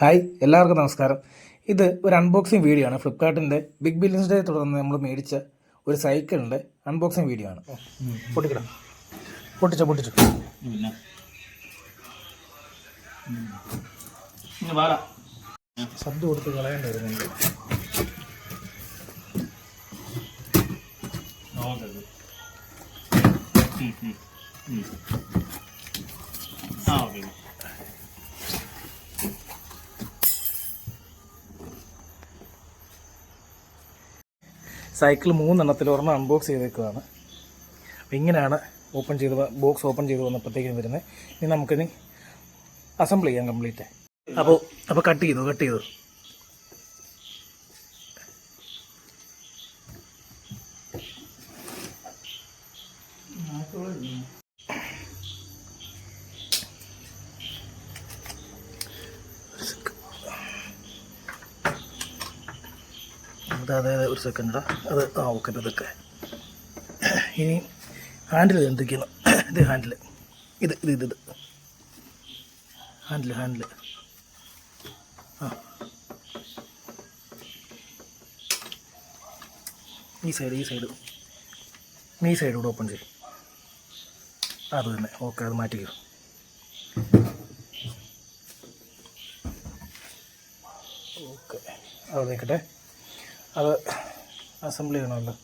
Hi എല്ലാവർക്കും നമസ്കാരം. ഇത് ഒരു അൺബോക്സിങ് വീഡിയോ ആണ്. ഫ്ലിപ്കാർട്ടിന്റെ ബിഗ് ബില്യൻസ് ഡേ തുടർന്ന് നമ്മൾ മേടിച്ച ഒരു സൈക്കിളിന്റെ അൺബോക്സിങ് വീഡിയോ ആണ്. പൊട്ടിക്കട. പൊട്ടിച്ചോ പൊട്ടിച്ചോ. ശബ്ദം കൊടുത്ത് കളയേണ്ടി വരുന്നുണ്ട്. നോക്കത് ഉം, ഉം, ഉം. ആ ഓക്കെ. സൈക്കിൾ മൂന്നെണ്ണത്തിൽ ഒരെണ്ണം അൺബോക്സ് ചെയ്തേക്കുകയാണ് അപ്പം ഇങ്ങനെയാണ് ഓപ്പൺ ചെയ്ത് ബോക്സ് ഓപ്പൺ ചെയ്ത് വന്നപ്പോഴത്തേക്കും വരുന്നത്. ഇനി നമുക്കിനി അസംബിൾ ചെയ്യാം കംപ്ലീറ്റ് അപ്പോൾ അപ്പോൾ കട്ട് ചെയ്തു കട്ട് ചെയ്തു. അത് അതെ ഒരു സെക്കൻഡ് അത് ആ ഓക്കെ ഇതൊക്കെ. ഇനി ഹാൻഡിൽ എന്തൊക്കെയാണ്? ഇത് ഹാൻഡിൽ ഇത് ഇത് ഇത് ഇത്. ഹാൻഡിൽ ഹാൻഡിൽ ആ. ഈ സൈഡ് ഈ സൈഡ് ഈ സൈഡ് കൂടെ ഓപ്പൺ ചെയ്യും. അത് തന്നെ. ഓക്കെ അത് മാറ്റിക്കും. ഓക്കെ അവിടെ നിൽക്കട്ടെ അത് അസംബിൾ ചെയ്യണമല്ലോ.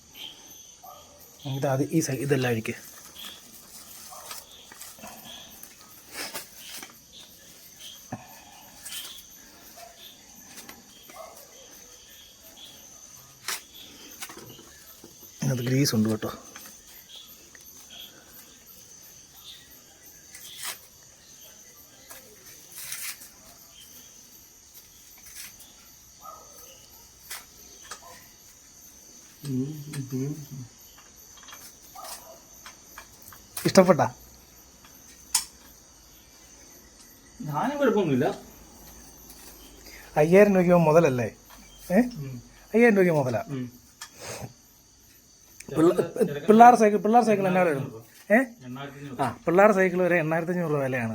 ഇത് അത് ഈ സൈ ഇതെല്ലാം അഴിക്ക്. അത് ഗ്രീസ് ഉണ്ട് കേട്ടോ. ഇഷ്ടപ്പെട്ട? ഞാനും കുഴപ്പമൊന്നുമില്ല. അയ്യായിരം രൂപയ്ക്ക് മുതലല്ലേ? ഏ? ഉം. അയ്യായിരം രൂപയ്ക്ക് മുതലാ. പിള്ളേർ സൈക്കിൾ പിള്ളേർ സൈക്കിൾ എന്നാ വില വരും ഏ ആ പിള്ളേർ സൈക്കിൾ വരെ എണ്ണായിരത്തി അഞ്ഞൂറ് രൂപ വിലയാണ്.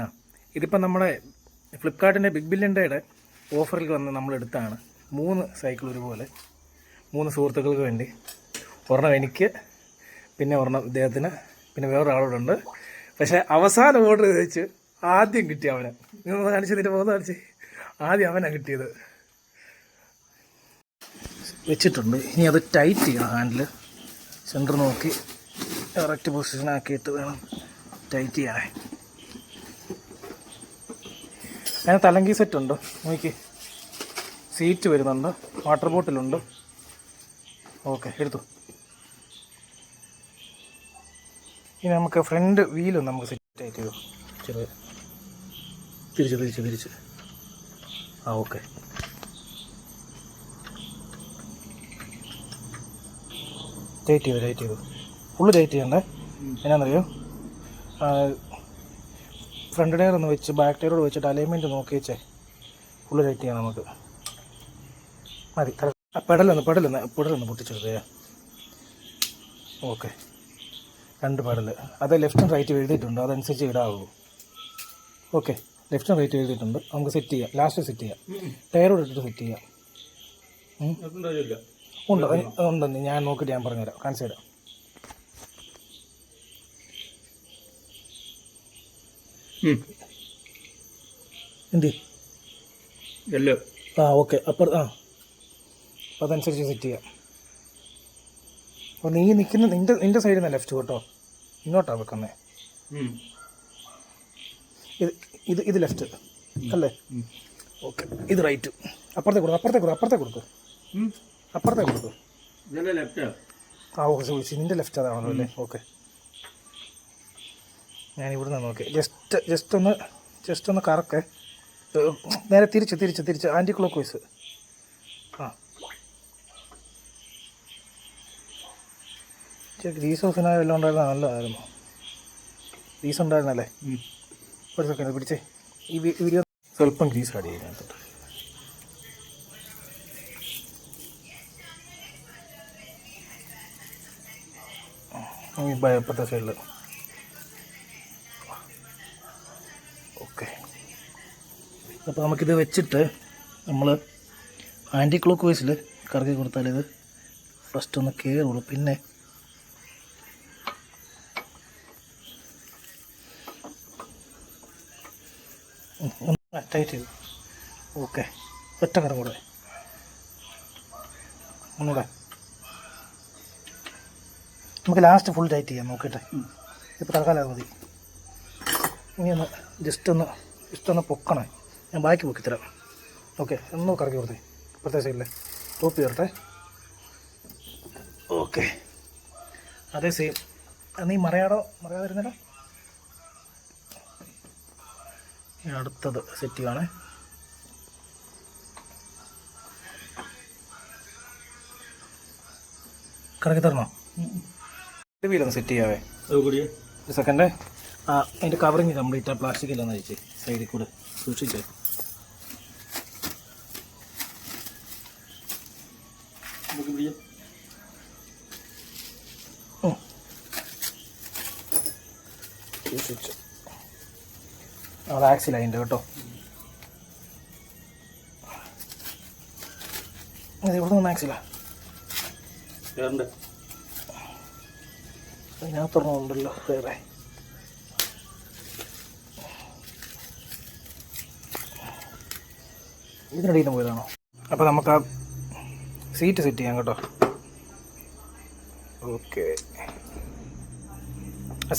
ആ ഇതിപ്പം നമ്മുടെ ഫ്ലിപ്കാർട്ടിന്റെ ബിഗ് ബില്യൻ ഡേയുടെ ഓഫറിൽ വന്ന് നമ്മൾ എടുത്താണ് മൂന്ന് സൈക്കിൾ ഒരുപോലെ. മൂന്ന് സുഹൃത്തുക്കൾക്ക് വേണ്ടി. ഒരെണ്ണം എനിക്ക് പിന്നെ ഒരെണ്ണം ഇദ്ദേഹത്തിന് പിന്നെ വേറൊരാളോട് ഉണ്ട് പക്ഷേ അവസാനം ഓർഡർ ചോദിച്ച് ആദ്യം കിട്ടി അവന്. നിങ്ങൾ കാണിച്ച് നിന്റെ പോകുന്ന കാണിച്ച്. ആദ്യം അവനാണ് കിട്ടിയത്. വെച്ചിട്ടുണ്ട്. ഇനി അത് ടൈറ്റ് ചെയ്യണം ഹാൻഡിൽ സെന്റർ നോക്കി ഡയറക്റ്റ് പൊസിഷൻ ആക്കിയിട്ട് വേണം ടൈറ്റ് ചെയ്യാനേ അതിന് തലങ്കി സെറ്റ് ഉണ്ടോ. നോക്കി സീറ്റ് വരുന്നുണ്ട്. വാട്ടർ ബോട്ടിലുണ്ട് ഓക്കെ എടുത്തു. ഇനി നമുക്ക് ഫ്രണ്ട് വീലും നമുക്ക് സെറ്റ് ആയിട്ട് ചെറിയ തിരിച്ച് തിരിച്ച് തിരിച്ച്. ആ ഓക്കെ. ടൈറ്റ് ചെയ്തു ടൈറ്റ് ചെയ്തു. ഫുള്ള് ടൈറ്റ് ചെയ്യണ്ടേ? എന്നാണെന്നറിയോ ഫ്രണ്ട് ടയർ ഒന്ന് വെച്ച് ബാക്ക് ടയറോട് വെച്ചിട്ട് അലൈൻമെന്റ് നോക്കി വെച്ചേ ഫുള്ള് ടൈറ്റ് ചെയ്യാം നമുക്ക്. മതി പെടലൊന്ന് പെടലൊന്ന് പെടലൊന്ന് പൊട്ടിച്ചെടുത്തേ ഓക്കെ. രണ്ട് പെടൽ അത് ലെഫ്റ്റും റൈറ്റും എഴുതിയിട്ടുണ്ട്. അതനുസരിച്ച് ഇടാവൂ. ഓക്കെ. ലെഫ്റ്റും റൈറ്റും എഴുതിയിട്ടുണ്ട്. നമുക്ക് സെറ്റ് ചെയ്യാം. ലാസ്റ്റ് സെറ്റ് ചെയ്യാം. ടയറോട് ഇട്ടിട്ട് സെറ്റ് ചെയ്യാം. ഉണ്ട്? ഉണ്ടെന്ന് ഞാൻ നോക്കിയിട്ട് ഞാൻ പറഞ്ഞുതരാം. കാണിച്ചു തരാം. എന്തി? ആ ഓക്കെ. അപ്പുറത്ത് ആ. അപ്പോൾ അതനുസരിച്ച് സെറ്റ് ചെയ്യാം. അപ്പോൾ നീ നിൽക്കുന്ന നിന്റെ നിന്റെ സൈഡിൽ നിന്ന് ലെഫ്റ്റ് കേട്ടോ. ഇങ്ങോട്ടാണ് വെക്കുന്നത് ഇത് ഇത് ഇത് ലെഫ്റ്റ് അല്ലേ? ഓക്കെ ഇത് റൈറ്റ് അപ്പുറത്തെ കൊടുക്കും അപ്പുറത്തെ കൊടുക്കും അപ്പുറത്തെ കൊടുക്കും. അപ്പുറത്തെ കൊടുക്കും. ആ ഓക്കെ ചോദിച്ചു നിന്റെ ലെഫ്റ്റ് അതാണല്ലോ അല്ലേ? ഓക്കെ ഞാൻ ഇവിടുന്ന് നോക്കി. ജസ്റ്റ് ജസ്റ്റ് ഒന്ന് ജസ്റ്റ് ഒന്ന് കറക്കേ. നേരെ തിരിച്ച് തിരിച്ച് തിരിച്ച്. ആന്റി ക്ലോക്ക് വൈസ് ഗ്രീസ് ഓഫിനായ വല്ലതും ഉണ്ടായിരുന്ന? നല്ലതായിരുന്നു ഗ്രീസ് ഉണ്ടായിരുന്നല്ലേ? ഒരു സെക്കൻഡ് പിടിച്ചേ. ഈ വീഡിയോ സ്വല്പം ഗ്രീസ് ആഡ് ചെയ്യാൻ തൊട്ട്. ഈ ഭയപ്പെട്ട സൈഡിൽ ഓക്കെ അപ്പോൾ നമുക്കിത് വെച്ചിട്ട് നമ്മൾ ആന്റി ക്ലോക്ക് വൈസിൽ കറക്കി കൊടുത്താൽ ഇത് ഫസ്റ്റ് ഒന്ന് കയറുള്ളൂ പിന്നെ ഒന്ന് ടൈറ്റ് ചെയ്തു ഓക്കെ ഒറ്റ കറ കൂടെ ഒന്നുകൂടെ നമുക്ക് ലാസ്റ്റ് ഫുൾ ടൈറ്റ് ചെയ്യാം നോക്കട്ടെ ഇപ്പോൾ തൽക്കാലം അത് മതി. ഇനി ഒന്ന് ജസ്റ്റ് ഒന്ന് ജസ്റ്റ് ഒന്ന് പൊക്കണേ. ഞാൻ ബാക്കി പൊക്കി തരാം. ഓക്കെ ഒന്ന് കറക്കി കൊടുത്തേ. ഇപ്പുറത്തെ സൈഡിലെ ടോപ്പ് ചേർത്തേ ഓക്കെ അതേ സെയിം നീ മറയാടോ? ഇനി അടുത്തത് സെറ്റ് ചെയ്യുവാണേ കറക്കി തരണോ? വീലൊന്ന് സെറ്റ് ചെയ്യാവേ. ഒരു സെക്കൻഡ് ആ അതിന്റെ കവറിങ് കംപ്ലീറ്റ് ആ. പ്ലാസ്റ്റിക് ഇല്ലെന്ന് അയച്ച് സൈഡിൽ കൂടെ സൂക്ഷിച്ചേ. ഓ. സൂക്ഷിച്ചു. അത് ആക്സിലായിട്ടുണ്ട് കേട്ടോ. അത് ഇവിടെ നിന്ന് ആക്സിലാ അതിനകത്തൊരെണ്ണം ഉണ്ടല്ലോ വേറെ. ഇതിനിടയിൽ നിന്ന് പോയതാണോ? അപ്പോൾ നമുക്ക് ആ സീറ്റ് സെറ്റ് ചെയ്യാം കേട്ടോ. ഓക്കെ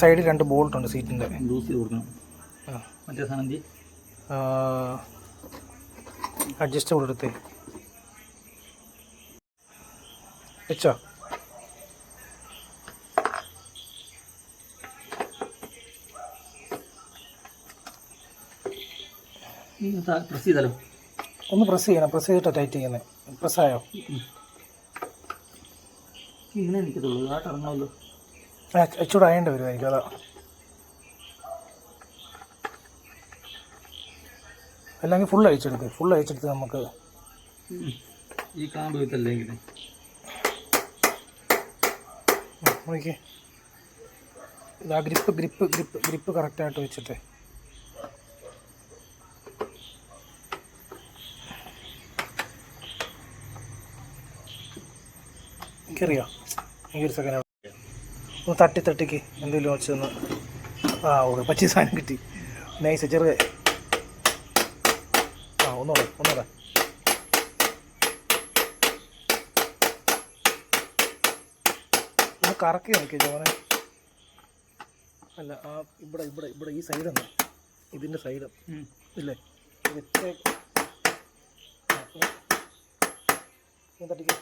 സൈഡിൽ രണ്ട് ബോൾട്ടുണ്ട് സീറ്റിന്റെ ലൂസ് കൊടുക്കണം. മറ്റേ സാധനം അഡ്ജസ്റ്റബിൾ എടുത്തേ വെച്ചോ. പ്രസ് ചെയ്താലോ? ഒന്ന് പ്രസ് ചെയ്യണം. പ്രസ് ചെയ്തിട്ട് ടൈറ്റ് ചെയ്യുന്നത് പ്രസ്സായോ ഇങ്ങനെ നിൽക്കത്തുള്ളൂ ആട്ട് ഇറങ്ങാമല്ലോ ഇച്ചൂടെ അയേണ്ടി വരുമായിരിക്കും അതാ. അല്ലെങ്കിൽ ഫുൾ അഴിച്ചെടുക്ക്. ഫുൾ അഴിച്ചെടുത്ത് നമുക്ക് ഈ കാമ്പ് വിത്തല്ലെങ്കിൽ ഇതാ ഗ്രിപ്പ് ഗ്രിപ്പ് ഗ്രിപ്പ് ഗ്രിപ്പ് കറക്റ്റായിട്ട് വെച്ചിട്ട്. എനിക്കറിയാം? എനിക്കൊരു സെക്കൻഡ് ഒന്ന് തട്ടി തട്ടിക്ക് എന്തെങ്കിലും വെച്ചൊന്ന്. ആ ഓക്കെ പച്ചി സാധനം കിട്ടി. നൈസ് ചെറുത്. ആ ഒന്നുകൂടെ ഒന്നുകൂടെ ഒന്ന് കറക്കി നോക്കിയ ചോനെ അല്ല ആ ഇവിടെ ഇവിടെ ഇവിടെ ഈ സൈഡ് എന്നാ ഇതിന്റെ സൈഡ് ഇല്ലേ? വെച്ചേ തട്ടിക്ക്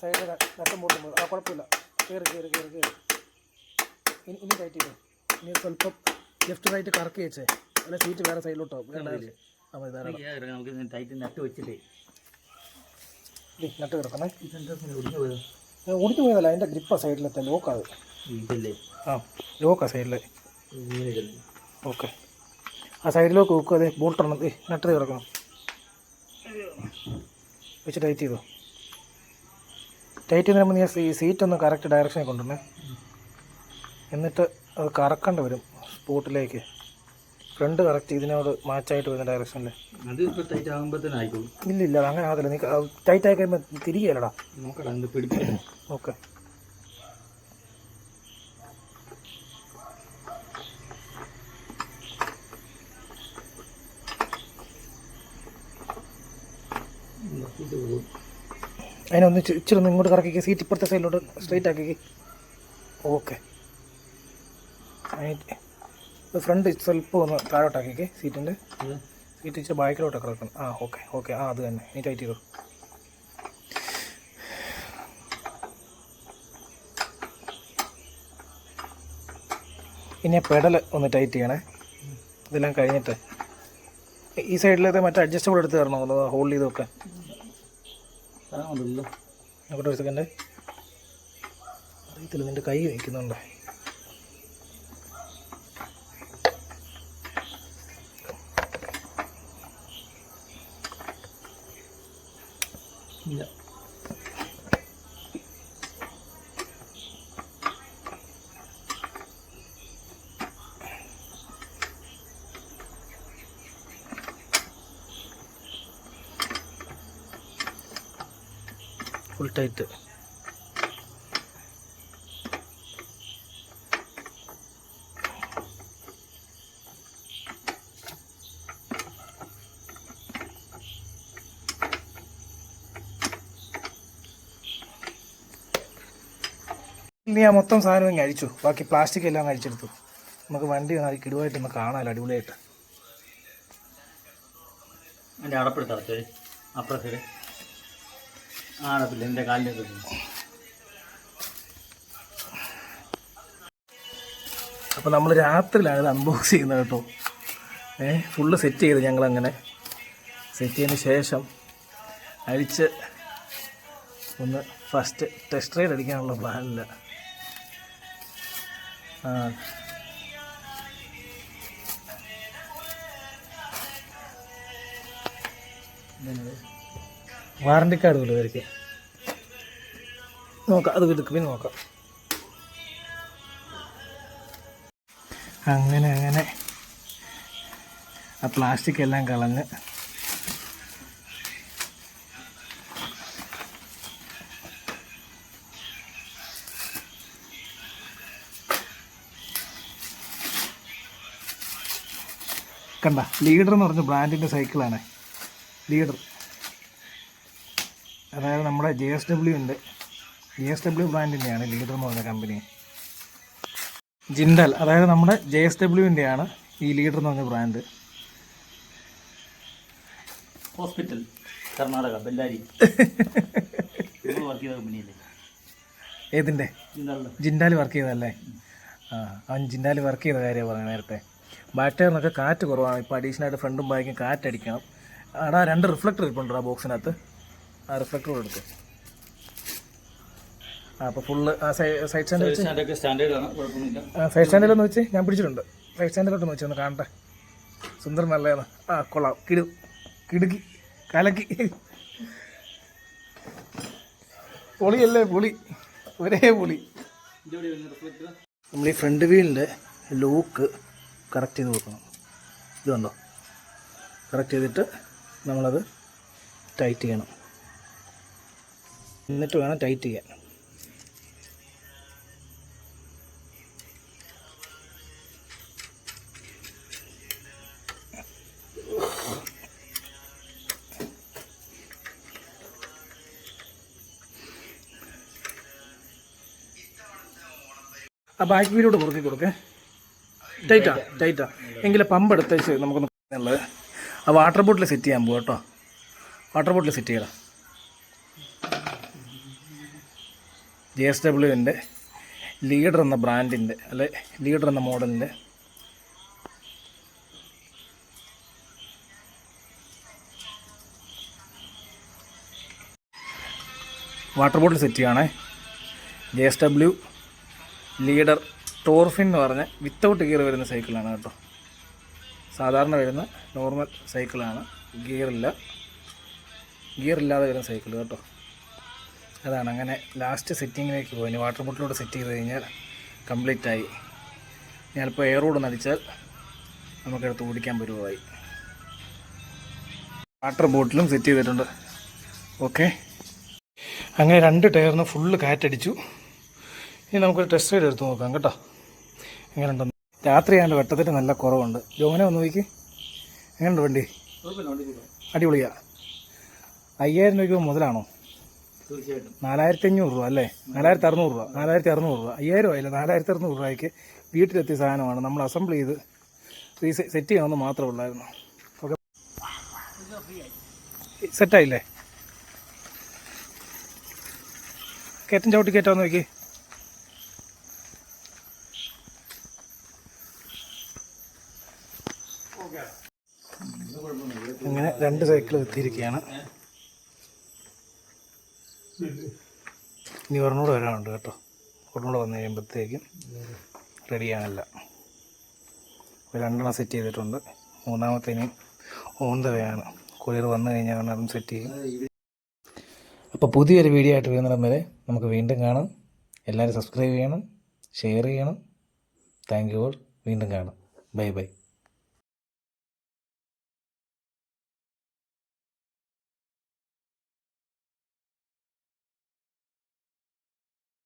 സൈഡിൽ രക്തം പൊട്ടുമ്പോൾ ആ കുഴപ്പമില്ല. കയറി കയറി കയറി കയറി ഇനി ഇനി ടൈറ്റ് ചെയ്തു? ഇനി സ്വല്പം ലെഫ്റ്റ് റൈറ്റ് കറക്കി വെച്ചേ. അല്ല ഷീറ്റ് വേറെ സൈഡിലോട്ടോ നമുക്ക് ടൈറ്റ് നട്ട് വെച്ചിട്ടേ. നട്ട് കിടക്കണേ. ഒടിഞ്ഞു പോയതല്ല അതിന്റെ ഗ്രിപ്പാ സൈഡിലത്തെ ലോക്കാത് ഇതല്ലേ? ആ ലോക്കാ സൈഡിലെ ഓക്കെ. ആ സൈഡിലേക്ക് വെക്കും അതെ ബോൾട്ടണം ഏ നട്ട് കിടക്കണം. വെച്ച് ടൈറ്റ് ചെയ്തു. ടൈറ്റ് ചെയ്യുന്നതിന് നീ ഈ സീറ്റ് ഒന്ന് കറക്റ്റ് ഡയറക്ഷനിൽ കൊണ്ടുവരണേ. എന്നിട്ട് അത് കറക്കേണ്ടി വരും സ്പോട്ടിലേക്ക് ഫ്രണ്ട് കറക്റ്റ് ഇതിനോട് മാച്ചായിട്ട് വരുന്ന ഡയറക്ഷനിൽ അത് ടൈറ്റ് ഇല്ല ഇല്ല അങ്ങനെ ആകത്തില്ല നീ ടൈറ്റ് ആയി കഴിയുമ്പോൾ തിരികെയല്ലടാ നോക്കടാ എന്ത് പിടിപ്പിക്കണം ഓക്കെ. അതിനൊന്ന് ഇച്ചി- ഇച്ചിരി ഒന്ന് ഇങ്ങോട്ട് കറക്കി സീറ്റ് ഇപ്പുറത്തെ സൈഡിലോട്ട് സ്ട്രൈറ്റ് ആക്കി ഓക്കെ. ഫ്രണ്ട് സ്വല്പം ഒന്ന് താഴോട്ടാക്കിക്കേ സീറ്റിന്റെ സീറ്റ് ഇച്ചിരി ബാക്കിലോട്ട് കിടക്കണം. ആ ഓക്കെ ഓക്കെ ആ അത് തന്നെ. നീ ടൈറ്റ് ചെയ്തു. ഇനി പെഡൽ ഒന്ന് ടൈറ്റ് ചെയ്യണേ. ഇതെല്ലാം കഴിഞ്ഞിട്ട് ഈ സൈഡിലത്തെ മറ്റേ അഡ്ജസ്റ്റബിൾ എടുത്ത് തരണോ? ഒന്ന് ഹോൾഡ് ചെയ്ത് വെക്കാൻ നോക്കട്ടെ ഒരു സെക്കൻഡ് അറിയത്തില്ല നിന്റെ കൈ വയ്ക്കുന്നുണ്ട്? ഫുൾ ടൈറ്റ് ഇനി ആ മൊത്തം സാധനം ഇങ്ങനെ അഴിച്ചു. ബാക്കി പ്ലാസ്റ്റിക് എല്ലാം അഴിച്ചെടുത്തു. നമുക്ക് വണ്ടി ഒന്ന് കിടുവായിട്ടൊന്ന് കാണാമല്ലോ അടിപൊളിയായിട്ട്. അതിന്റെ അടപ്പെടുത്താത്ത അപ്പുറ സൈഡ് ആ അടപ്പില്ല എന്റെ കാലിന്റെ അപ്പോൾ നമ്മൾ രാത്രിയിലാണ് ഇത് അൺബോക്സ് ചെയ്യുന്നത് കേട്ടോ. ഏ ഫുള്ള് സെറ്റ് ചെയ്ത് ഞങ്ങളങ്ങനെ സെറ്റ് ചെയ്തതിന് ശേഷം അഴിച്ച് ഒന്ന് ഫസ്റ്റ് ടെസ്റ്റ് റൈഡ് അടിക്കാനുള്ള പ്ലാനില്ല ആ. വാറണ്ടി കാർഡ് പോലും ഇവർക്ക്? നോക്കാം അത് വിതുക്ക് പിന്നെ നോക്കാം. അങ്ങനെ അങ്ങനെ. ആ പ്ലാസ്റ്റിക് എല്ലാം കളഞ്ഞ്. കണ്ട ലീഡർ എന്ന് പറഞ്ഞ ബ്രാൻഡിന്റെ സൈക്കിളാണ് ലീഡർ അതായത് നമ്മുടെ ജെ എസ് ഡബ്ല്യു ഉണ്ട്. ജെ എസ് ഡബ്ല്യു ബ്രാൻഡിന്റെയാണ് ലീഡർ എന്ന് പറഞ്ഞ കമ്പനി. ജിൻഡൽ അതായത് നമ്മുടെ ജെ എസ് ഡബ്ല്യുവിന്റെയാണ് ഈ ലീഡർ എന്ന് പറഞ്ഞ brand hospital Karnataka Bellary. Work ചെയ്ത കമ്പനിയല്ലേ? ഏതിന്റെ ജിൻഡാൽ വർക്ക് ചെയ്തതല്ലേ? ആ അവൻ ജിൻഡാൽ വർക്ക് ചെയ്ത കാര്യമാണ് പറഞ്ഞത് നേരത്തെ. ബാക്ക് ടയറിനൊക്കെ കാറ്റ് കുറവാണ്. ഇപ്പോൾ അഡീഷണലായിട്ട് ഫ്രണ്ടും ബാക്കും കാറ്റടിക്കണം. അവിടെ രണ്ട് റിഫ്ലക്ടർ ഇരിപ്പുണ്ടോ ആ ബോക്സിനകത്ത് ആ റിഫ്ലക്ടർ കൊടുക്കും ആ അപ്പോൾ ഫുള്ള് ആ സൈഡ് സ്റ്റാൻഡ് വെച്ച് സൈഡ് സ്റ്റാൻഡിലൊന്ന് വെച്ച് ഞാൻ പിടിച്ചിട്ടുണ്ട്. സൈഡ് സ്റ്റാൻഡിലോട്ട് വെച്ച് ഒന്ന് കാണട്ടെ. സുന്ദരൻ നല്ലതാണ്. ആ കൊള്ളാം. കിടു കിടുക്കി കലക്കി. പൊളിയല്ലേ പൊളി? ഒരേ പൊളി. നമ്മൾ ഈ ഫ്രണ്ട് വീലിന്റെ ലോക്ക് കറക്റ്റ് ചെയ്ത് കൊടുക്കണം. ഇത് കണ്ടോ? കറക്റ്റ് ചെയ്തിട്ട് നമ്മളത് ടൈറ്റ് ചെയ്യണം. എന്നിട്ട് വേണം ടൈറ്റ് ചെയ്യാൻ. ആ ബാക്ക് വീലോട്ട് പുറത്തേക്ക് കൊടുക്കേ. ടൈറ്റാ ടൈറ്റാ. എങ്കിൽ പമ്പ് എടുത്തേച്ച് നമുക്കൊന്ന് ആ വാട്ടർ ബോട്ടിൽ സെറ്റ് ചെയ്യാൻ പോകും കേട്ടോ. വാട്ടർ ബോട്ടിൽ സെറ്റ് ചെയ്യണം ജെ എസ് ഡബ്ല്യുവിന്റെ ലീഡർ എന്ന ബ്രാൻഡിന്റെ അല്ലെ ലീഡർ എന്ന മോഡലിന്റെ വാട്ടർ ബോട്ടിൽ സെറ്റ് ചെയ്യണേ ജെ എസ് ഡബ്ല്യു ലീഡർ ടോർഫിൻ എന്ന് പറഞ്ഞ വിത്തൗട്ട് ഗിയർ വരുന്ന സൈക്കിളാണ് കേട്ടോ. സാധാരണ വരുന്ന നോർമൽ സൈക്കിളാണ്. ഗിയറില്ല. ഗിയർ ഇല്ലാതെ വരുന്ന സൈക്കിൾ കേട്ടോ. അതാണ് അങ്ങനെ ലാസ്റ്റ് സെറ്റിങ്ങിലേക്ക് പോയി. ഇനി വാട്ടർ ബോട്ടിലൂടെ സെറ്റ് ചെയ്ത് കഴിഞ്ഞാൽ കംപ്ലീറ്റ് ആയി. ഞാനിപ്പോൾ എയറോട് നടിച്ചാൽ നമുക്കെടുത്ത് ഓടിക്കാൻ പറ്റുമായി വാട്ടർ ബോട്ടിലും സെറ്റ് ചെയ്തിട്ടുണ്ട്. ഓക്കെ അങ്ങനെ രണ്ട് ടയറിന് ഫുള്ള് കാറ്റടിച്ചു. ഇനി നമുക്കൊരു ടെസ്റ്റ് റൈഡ് എടുത്ത് നോക്കാം കേട്ടോ. എങ്ങനെയുണ്ടെന്ന് രാത്രിയാണ്ട് വെട്ടത്തിന് നല്ല കുറവുണ്ട്. ജോനെ ഒന്ന് നോക്കി. എങ്ങനെയുണ്ട് വണ്ടി? അടിപൊളിയാ. അയ്യായിരം രൂപ മുതലാണോ? തീർച്ചയായിട്ടും. നാലായിരത്തി അഞ്ഞൂറ് രൂപ അല്ലേ? നാലായിരത്തി അറുന്നൂറ് രൂപ. നാലായിരത്തി അറുന്നൂറ് രൂപ. അയ്യായിരം ആയില്ല. നാലായിരത്തി അറുന്നൂറ് രൂപയ്ക്ക് വീട്ടിലെത്തിയ സാധനമാണ്. നമ്മൾ അസംബിൾ ചെയ്ത് റീ സെറ്റ് ചെയ്യണമെന്ന് മാത്രമേ ഉള്ളായിരുന്നു. ഓക്കെ. സെറ്റായില്ലേ കയറ്റം ചവിട്ടി കയറ്റാന്ന് നോക്കി അങ്ങനെ രണ്ട് സൈക്കിൾ എത്തിയിരിക്കുകയാണ്. ഇനി ഒരെണ്ണൂടെ വരാനുണ്ട് കേട്ടോ. ഒരെണ്ണൂടെ വന്നു കഴിയുമ്പോഴത്തേക്കും റെഡിയാണല്ല. രണ്ടെണ്ണം സെറ്റ് ചെയ്തിട്ടുണ്ട്. മൂന്നാമത്തെ ഇനി കൊറിയർ വന്നു കഴിഞ്ഞാൽ അതും സെറ്റ് ചെയ്യും. അപ്പോൾ പുതിയൊരു വീഡിയോ ആയിട്ട് വരുന്നിടം വരെ നമുക്ക് വീണ്ടും കാണാം. എല്ലാവരും സബ്സ്ക്രൈബ് ചെയ്യണം ഷെയർ ചെയ്യണം. Thank you all. വീണ്ടും കാണാം. Bye bye.